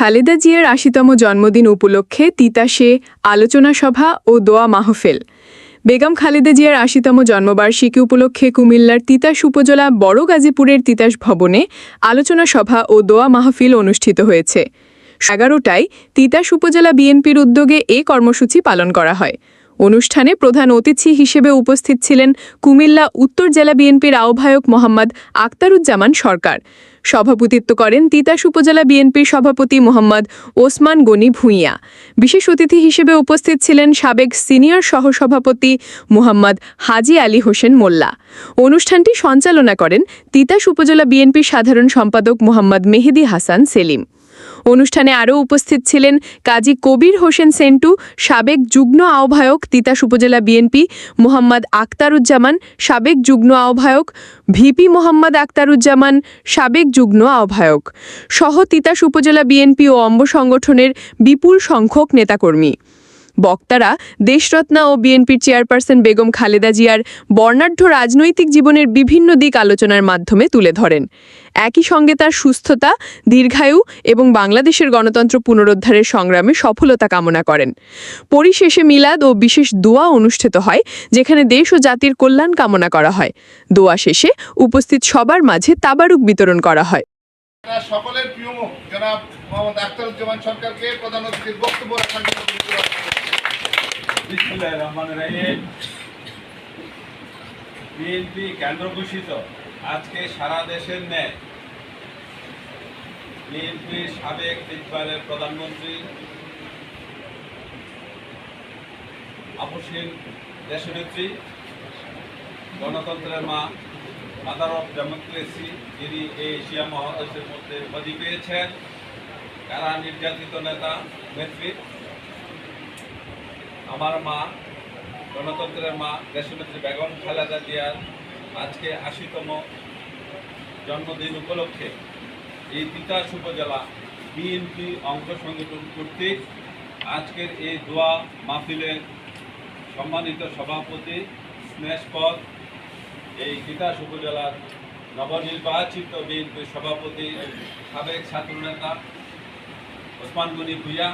খালেদা জিয়ার আশিতম জন্মদিন উপলক্ষে তিতাসে আলোচনা সভা ও দোয়া মাহফিল। বেগম খালেদা জিয়ার আশিতম জন্মবার্ষিকী উপলক্ষে কুমিল্লার তিতাস উপজেলা বড় গাজীপুরের তিতাস ভবনে আলোচনা সভা ও দোয়া মাহফিল অনুষ্ঠিত হয়েছে। এগারোটায় তিতাস উপজেলা বিএনপির উদ্যোগে এ কর্মসূচি পালন করা হয়। অনুষ্ঠানে প্রধান অতিথি হিসেবে উপস্থিত ছিলেন কুমিল্লা উত্তর জেলা বিএনপির আহ্বায়ক মোহাম্মদ আক্তারুজ্জামান সরকার। সভাপতিত্ব করেন তিতাস উপজেলা বিএনপির সভাপতি মোহাম্মদ ওসমান গনি ভূঁইয়া। বিশেষ অতিথি হিসেবে উপস্থিত ছিলেন সাবেক সিনিয়র সহসভাপতি মোহাম্মদ হাজি আলী হোসেন মোল্লা। অনুষ্ঠানটি সঞ্চালনা করেন তিতাস উপজেলা বিএনপির সাধারণ সম্পাদক মোহাম্মদ মেহেদি হাসান সেলিম। অনুষ্ঠানে আরও উপস্থিত ছিলেন কাজী কবির হোসেন সেন্টু, সাবেক যুগ্ম আহ্বায়ক তিতাস উপজেলা বিএনপি মোহাম্মদ আক্তারুজ্জামান সাবেক যুগ্ম আহ্বায়ক ভিপি মোহাম্মদ আক্তারুজ্জামান সাবেক যুগ্ম আহ্বায়ক সহ তিতাস উপজেলা বিএনপি ও অম্ব সংগঠনের বিপুল সংখ্যক নেতাকর্মী। বক্তারা দেশরত্না ও বিএনপির চেয়ারপারসন বেগম খালেদা জিয়ার বর্ণাঢ্য রাজনৈতিক জীবনের বিভিন্ন দিক আলোচনার মাধ্যমে তুলে ধরেন। একই সঙ্গে তার সুস্থতা, দীর্ঘায়ু এবং বাংলাদেশের গণতন্ত্র পুনরুদ্ধারের সংগ্রামে সফলতা কামনা করেন। পরিশেষে মিলাদ ও বিশেষ দোয়া অনুষ্ঠিত হয়, যেখানে দেশ ও জাতির কল্যাণ কামনা করা হয়। দোয়া শেষে উপস্থিত সবার মাঝে তাবারুক বিতরণ করা হয়। সকলের প্রিয় জনাব মোহাম্মদ আখতারুজ্জামান সরকারকে প্রধান অতিথির বক্তব্য রাখার জন্য। বিসমুল্লাহ রহমান রাহিম। আজকে সারা দেশের ন্যায়। বিএনপির সাবেক প্রধানমন্ত্রী। আপসীন দেশনেত্রী। গণতন্ত্রের মা মাদার অফ ডেমোক্রেসি যিনি এই এশিয়া মহাদেশের মধ্যে উপাধি পেয়েছেন। কারা নির্যাতিত নেতা, নেত্রী? আমার মা, গণতন্ত্রের মা, দেশনেত্রী বেগম খালেদা জিয়ার আজকে আশিতম জন্মদিন উপলক্ষে এই তিতাস উপজেলা বিএনপি অঙ্গ সংগঠন কর্তৃক আজকের এই দোয়া মাহফিলের সম্মানিত সভাপতি স্নেহপদ এই তিতাস উপজেলার নবনির্বাচিত বিএনপির সভাপতি সাবেক ছাত্রনেতা ওসমান গনি ভুইয়া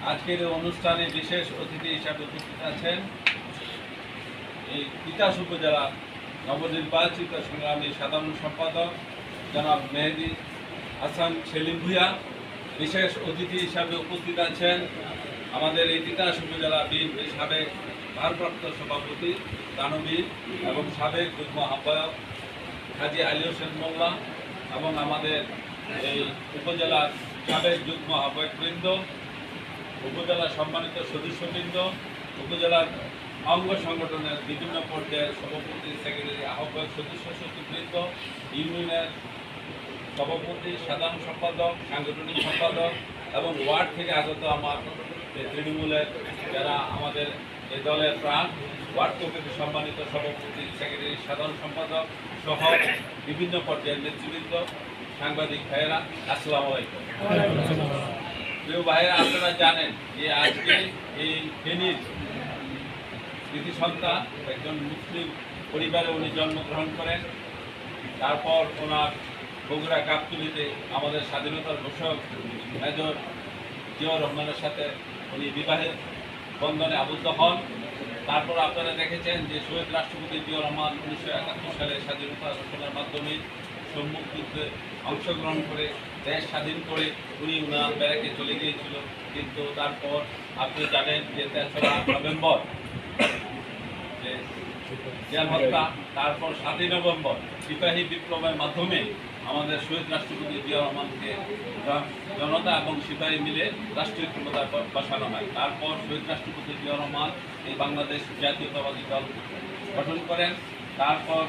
আজকের অনুষ্ঠানে বিশেষ অতিথি হিসাবে উপস্থিত আছেন এই তিতাস উপজেলা নবনির্বাচিত সংগ্রামী সাধারণ সম্পাদক জনাব মেহেদি হাসান সেলিম ভুইয়া, বিশেষ অতিথি হিসাবে উপস্থিত আছেন আমাদের এই তিতাস উপজেলা বিএনপির সাবেক ভারপ্রাপ্ত সভাপতি দানবীর এবং সাবেক যুগ্ম আহ্বায়ক হাজি আলী হোসেন মোল্লা এবং আমাদের এই উপজেলার সাবেক যুগ্ম আহ্বায়কবৃন্দ উপজেলার সম্মানিত সদস্যবৃন্দ, উপজেলার অঙ্গ সংগঠনের বিভিন্ন পর্যায়ের সভাপতি, সেক্রেটারি, আহ্বায়ক সদস্য, সচিববৃন্দ, ইউনিয়নের সভাপতি, সাধারণ সম্পাদক, সাংগঠনিক সম্পাদক এবং ওয়ার্ড থেকে আগত আমার তৃণমূলের যারা আমাদের এ দলের প্রাণ, ওয়ার্ড কমিটির সম্মানিত সভাপতি, সেক্রেটারি, সাধারণ সম্পাদক সহ বিভিন্ন পর্যায়ের নেতৃবৃন্দ, সাংবাদিক ভাইয়েরা, আসসালামু আলাইকুম। প্রিয় ভাইয়েরা, আপনারা জানেন যে আজকে এই ফেনীর কৃতি সন্তান একজন মুসলিম পরিবারে উনি জন্মগ্রহণ করেন। তারপর ওনার বগুড়া কাপতুলিতে আমাদের স্বাধীনতার ঘোষক মেজর জিয়াউর রহমানের সাথে উনি বিবাহের বন্ধনে আবদ্ধ হন। তারপর আপনারা দেখেছেন যে শহীদ রাষ্ট্রপতি জিয়াউর রহমান উনিশশো একাত্তর সালে স্বাধীনতা ঘোষণার মাধ্যমে সম্মুখ যুদ্ধে অংশগ্রহণ করে, দেশ স্বাধীন করে উনি উনার ব্যারাকে চলে গিয়েছিল। কিন্তু তারপর আপনি জানেন যে তেসরা নভেম্বর। হত্যা, তারপর সাতই নভেম্বর সিপাহী বিপ্লবের মাধ্যমে আমাদের শহীদ রাষ্ট্রপতি জিয়া রহমানকে জন- জনতা এবং সিপাহী মিলে রাষ্ট্রীয় ক্ষমতা বসানো হয়। তারপর শহীদ রাষ্ট্রপতি জিয়া রহমান এই বাংলাদেশ জাতীয়তাবাদী দল গঠন করেন। তারপর